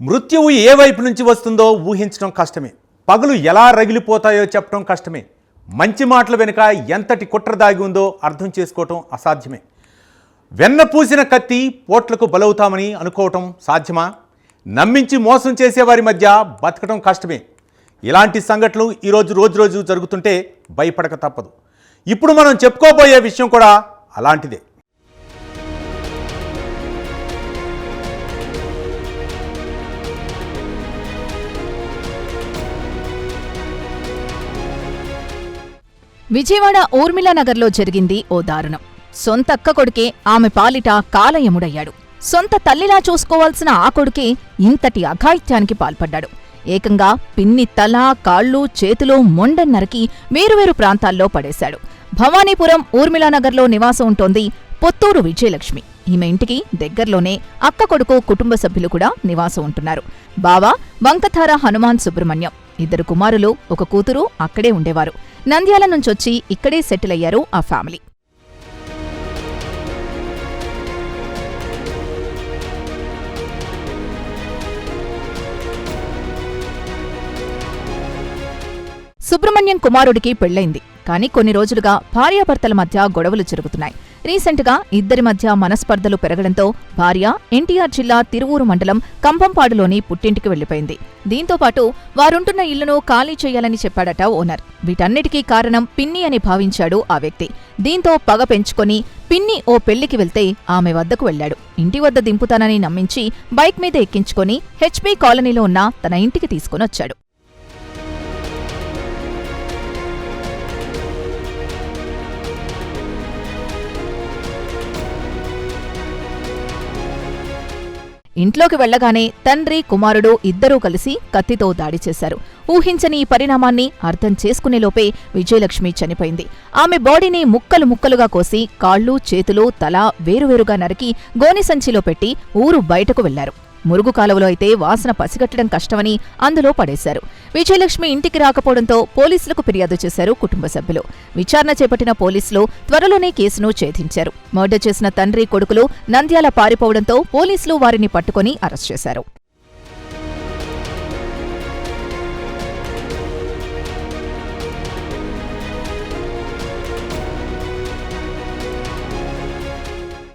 మృత్యువు ఏ వైపు నుంచి వస్తుందో ఊహించడం కష్టమే. పగులు ఎలా రగిలిపోతాయో చెప్పడం కష్టమే. మంచి మాటల వెనుక ఎంతటి కుట్ర దాగి ఉందో అర్థం చేసుకోవటం అసాధ్యమే. వెన్న పూసిన కత్తి పోట్లకు బలవుతామని అనుకోవటం సాధ్యమా? నమ్మించి మోసం చేసేవారి మధ్య బతకడం కష్టమే. ఇలాంటి సంఘటనలు ఈరోజు రోజు రోజు జరుగుతుంటే భయపడక తప్పదు. ఇప్పుడు మనం చెప్పుకోబోయే విషయం కూడా అలాంటిదే. విజయవాడ ఊర్మిళానగర్లో జరిగింది ఓ దారుణం. సొంత అక్క కొడుకే ఆమె పాలిట కాలయముడయ్యాడు. సొంత తల్లిలా చూసుకోవాల్సిన ఆ కొడుకే ఇంతటి అఘాయిత్యానికి పాల్పడ్డాడు. ఏకంగా పిన్ని తల కాళ్ళు చేతులు మొండెన్నరకి వేరువేరు ప్రాంతాల్లో పడేశాడు. భవానీపురం ఊర్మిళానగర్లో నివాసం ఉంటోంది పొత్తూరు విజయలక్ష్మి. ఈమె ఇంటికి దగ్గర్లోనే అక్క కొడుకు కుటుంబ సభ్యులు కూడా నివాసం ఉంటున్నారు. బావ వంకథార హనుమాన్ సుబ్రహ్మణ్యం. ఇద్దరు కుమారులు ఒక కూతురు అక్కడే ఉండేవారు. నంద్యాల నుంచొచ్చి ఇక్కడే సెటిల్ అయ్యారు ఆ ఫ్యామిలీ. సుబ్రహ్మణ్యం కుమారుడికి పెళ్ళైంది కానీ కొన్ని రోజులుగా భార్యాభర్తల మధ్య గొడవలు జరుగుతున్నాయి. రీసెంట్గా ఇద్దరి మధ్య మనస్పర్ధలు పెరగడంతో భార్య ఎన్టీఆర్ జిల్లా తిరువూరు మండలం కంభంపాడులోని పుట్టింటికి వెళ్ళిపోయింది దీంతో పాటు వారుంటున్న ఇల్లును ఖాళీ చేయాలని చెప్పాడట ఓనర్. వీటన్నిటికీ కారణం పిన్ని అని భావించాడు ఆ వ్యక్తి. దీంతో పగ పెంచుకొని పిన్ని ఓ పెళ్ళికి వెళ్తే ఆమె వద్దకు వెళ్ళాడు ఇంటి వద్ద దింపుతానని నమ్మించి బైక్ మీద ఎక్కించుకొని హెచ్పీ కాలనీలో ఉన్న తన ఇంటికి తీసుకునొచ్చాడు ఇంట్లోకి వెళ్ళగానే తండ్రి కుమారుడు ఇద్దరూ కలిసి కత్తితో దాడి చేశారు. ఊహించని ఈ పరిణామాన్ని అర్థం చేసుకునేలోపే విజయలక్ష్మి చనిపోయింది. ఆమె బాడీని ముక్కలు ముక్కలుగా కోసి కాళ్ళు చేతులు తల వేరువేరుగా నరికి గోని సంచిలో పెట్టి ఊరు బయటకు వెళ్ళారు మురుగు కాలువలో అయితే వాసన పసిగట్టడం కష్టమని అందులో పడేశారు. విజయలక్ష్మి ఇంటికి రాకపోవడంతో పోలీసులకు ఫిర్యాదు చేశారు కుటుంబ సభ్యులు. విచారణ చేపట్టిన పోలీసులు త్వరలోనే కేసును ఛేదించారు. మర్డర్ చేసిన తండ్రి కొడుకులు నంద్యాల పారిపోవడంతో పోలీసులు వారిని పట్టుకుని అరెస్ట్ చేశారు.